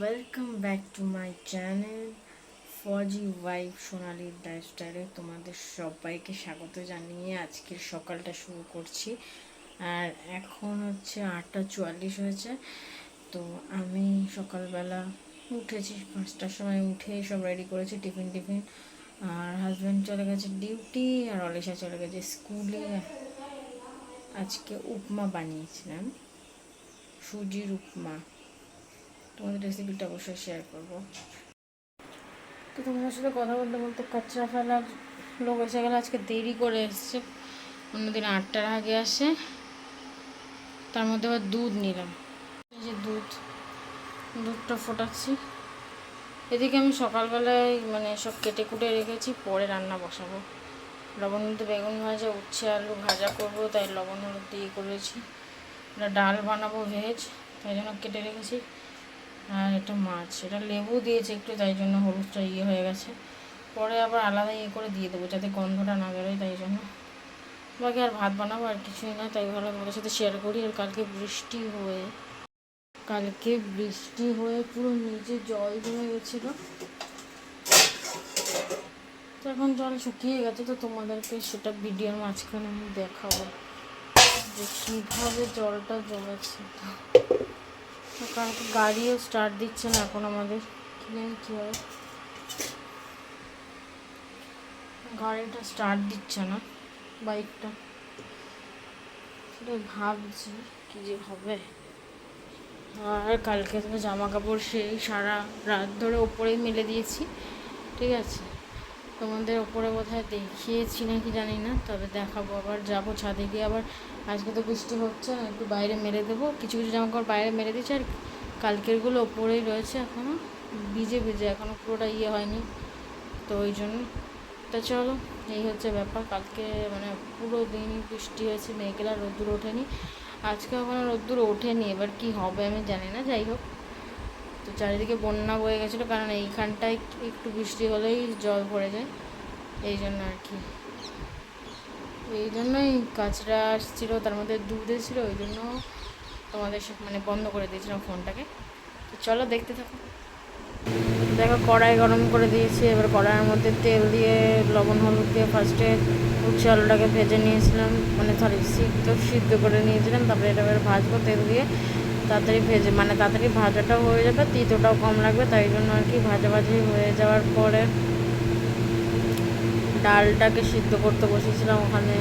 Welcome back to my channel Fauji wife Sonali লাইফস্টাইলে তোমাদের সবাইকে স্বাগত জানিয়ে আজকের সকালটা শুরু করছি। আর এখন হচ্ছে আটটা চুয়াল্লিশ হয়েছে, তো আমি সকালবেলা উঠেছি, পাঁচটার সময় উঠে সব রেডি করেছি, টিফিন টিফিন। আর হাজব্যান্ড চলে গেছে ডিউটি আর অলিশা চলে গেছে স্কুলে আজকে উপমা বানিয়েছিলাম, সুজির উপমা। রেসিপিটা অবশ্যই শেয়ার করব। তো তোমাদের সাথে কথা বলতে বলতে কাঁচরা ফেলার লোক এসে গেলে, আজকে দেরি করে এসছে। অন্যদিন আটটার আগে আসে। তার মধ্যে আবার দুধ নিলাম। এই যে দুধ, দুধটা ফোটাচ্ছি। এদিকে আমি সকালবেলায় মানে সব কেটে কুটে রেখেছি, পরে রান্না বসাবো। লবণ হলুদ বেগুন ভাজা, উচ্ছে, আলু ভাজা করব, তাই লবণ হলুদ দিয়ে করেছি। ডাল বানাবো ভেজ, তাই জন্য কেটে রেখেছি। আর এটা মাছ, এটা লেবু দিয়েছে একটু, তাই জন্য হলুদটা ইয়ে হয়ে গেছে। পরে আবার আলাদা ইয়ে করে দিয়ে দেবো, যাতে গন্ধটা না বেরোয়, তাই জন্য। বাকি আর ভাত বানাবো আর কিছুই না, তাই ভালো তোমাদের সাথে শেয়ার করি। আর কালকে বৃষ্টি হয়ে, কালকে বৃষ্টি হয়ে পুরো নিচে জল জমে গেছিল। তো এখন জল শুকিয়ে গেছে, তো তোমাদেরকে সেটা ভিডিওর মাঝখানে আমি দেখাবো যে কীভাবে জলটা জমেছে। তো কালকে গাড়িও স্টার্ট দিচ্ছে না এখন আমাদের। কী কী হয়? গাড়িটা স্টার্ট দিচ্ছে না বাইকটা ভাবছি কী যে হবে। আর কালকে তো জামা কাপড় সেই সারা রাত ধরে ওপরেই মেলে দিয়েছি, ঠিক আছে? তোমাদের ওপরে বোধহয় দেখিয়েছি নাকি জানি না, তবে দেখাবো আবার, যাব ছাদে গিয়ে আবার। আজকে তো বৃষ্টি হচ্ছে না, একটু বাইরে মেরে দেবো। কিছু কিছু জামা কাপড় বাইরে মেরে দিচ্ছি আর কালকেরগুলো ওপরেই রয়েছে এখনও ভিজে ভিজে এখনও পুরোটা ইয়ে হয়নি। তো ওই জন্য, তা চলো, এই হচ্ছে ব্যাপার। কালকে মানে পুরো দিন বৃষ্টি হয়েছে, মেঘলা রোদ্দুর ওঠেনি। আজকে এখনও রোদ্দুর ওঠেনি, এবার কি হবে আমি জানি না, যাই হোক। তো চারিদিকে বন্যা বয়ে গেছিল, কারণ এইখানটায় একটু বৃষ্টি হলেই জল পড়ে যায়। এই জন্য আর কি। এই জন্যই কাঁচরা আসছিল, তার মধ্যে দুধ এসেছিল, ওই জন্য তোমাদের মানে বন্ধ করে দিয়েছিলাম ফোনটাকে। তো চলো দেখতে থাকো। দেখো কড়াই গরম করে দিয়েছি, এবার কড়াইয়ের মধ্যে তেল দিয়ে, লবণ, হলুদ দিয়ে ফার্স্টে উচ্ছে আলুটাকে ভেজে নিয়েছিলাম। মানে সরি সিদ্ধ সিদ্ধ করে নিয়েছিলাম, তারপরে এটা এবার ভাজবো তেল দিয়ে। তাড়াতাড়ি ভেজে মানে তাড়াতাড়ি ভাজাটাও হয়ে যাবে, তিতোটাও কম লাগবে, তাই জন্য আর কি ভাজাভাজি হয়ে যাওয়ার পরে ডালটাকে সিদ্ধ করতে বসেছিলাম। ওখানে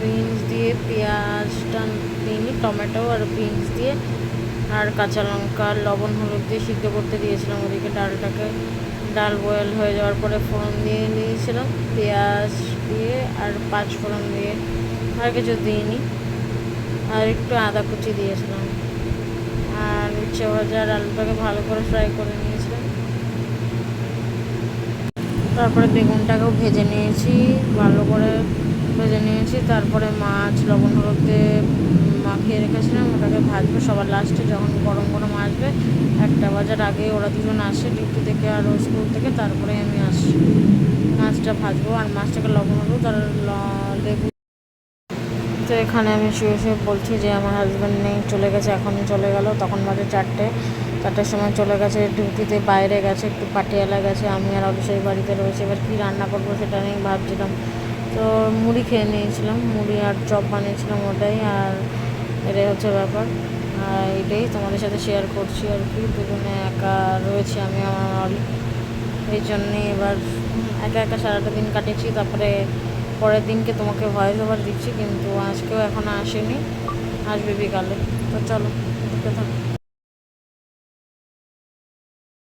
বিনস দিয়ে পেঁয়াজটা দিইনি, টমেটো আর বিনস দিয়ে, আর কাঁচা লঙ্কা লবণ, হলুদ দিয়ে সিদ্ধ করতে দিয়েছিলাম ওদিকে ডালটাকে। ডাল বয়েল হয়ে যাওয়ার পরে ফোড়ন দিয়ে নিয়েছিলাম, পেঁয়াজ দিয়ে আর পাঁচ ফোড়ন দিয়ে আর কিছু দিইনি। আর একটু আদা কুচি দিয়েছিলাম। আর উচ্ছে ভাজা আর আলুটাকে ভালো করে ফ্রাই করে নিয়েছিলাম। তারপরে বেগুনটাকেও ভেজে নিয়েছি, ভালো করে ভেজে নিয়েছি। তারপরে মাছ, লবণ হলুদ মাখিয়ে রেখেছিলাম, ওটাকে ভাজবো। সবার লাস্টে যখন গরম গরম আসবে, একটা বাজার আগে ওরা দুজন আসে ডিউটি থেকে আর স্কুল থেকে তারপরে আমি আসি। মাছটা ভাজবো, আর মাছটাকে লবণ হলুদ আর লেবু তো এখানে আমি শুয়ে শুয়ে বলছি যে আমার হাজব্যান্ড নেই, চলে গেছে এখনই চলে গেল। তখন বাজে চারটে। চারটের সময় চলে গেছে ডিউটিতে বাইরে গেছে, একটু পাটিয়ালা গেছে, আমি আর অবশ্যই বাড়িতে রয়েছে। এবার কী রান্না করব সেটা নিয়ে ভাবছিলাম। তো মুড়ি খেয়ে নিয়েছিলাম, মুড়ি আর চপ বানিয়েছিলাম ওটাই, আর এটাই হচ্ছে ব্যাপার। আর এটাই তোমাদের সাথে শেয়ার করছি আর কি, দুজনে একা রয়েছে আমি আমার এই জন্যে এবার একা একা সারাটা দিন কাটিয়েছি, তারপরে পরের দিনকে তোমাকে ভয়েস ওভার দিচ্ছি, কিন্তু আজকেও এখনও আসেনি। আসবে বিকালে। তো চলো থাকো।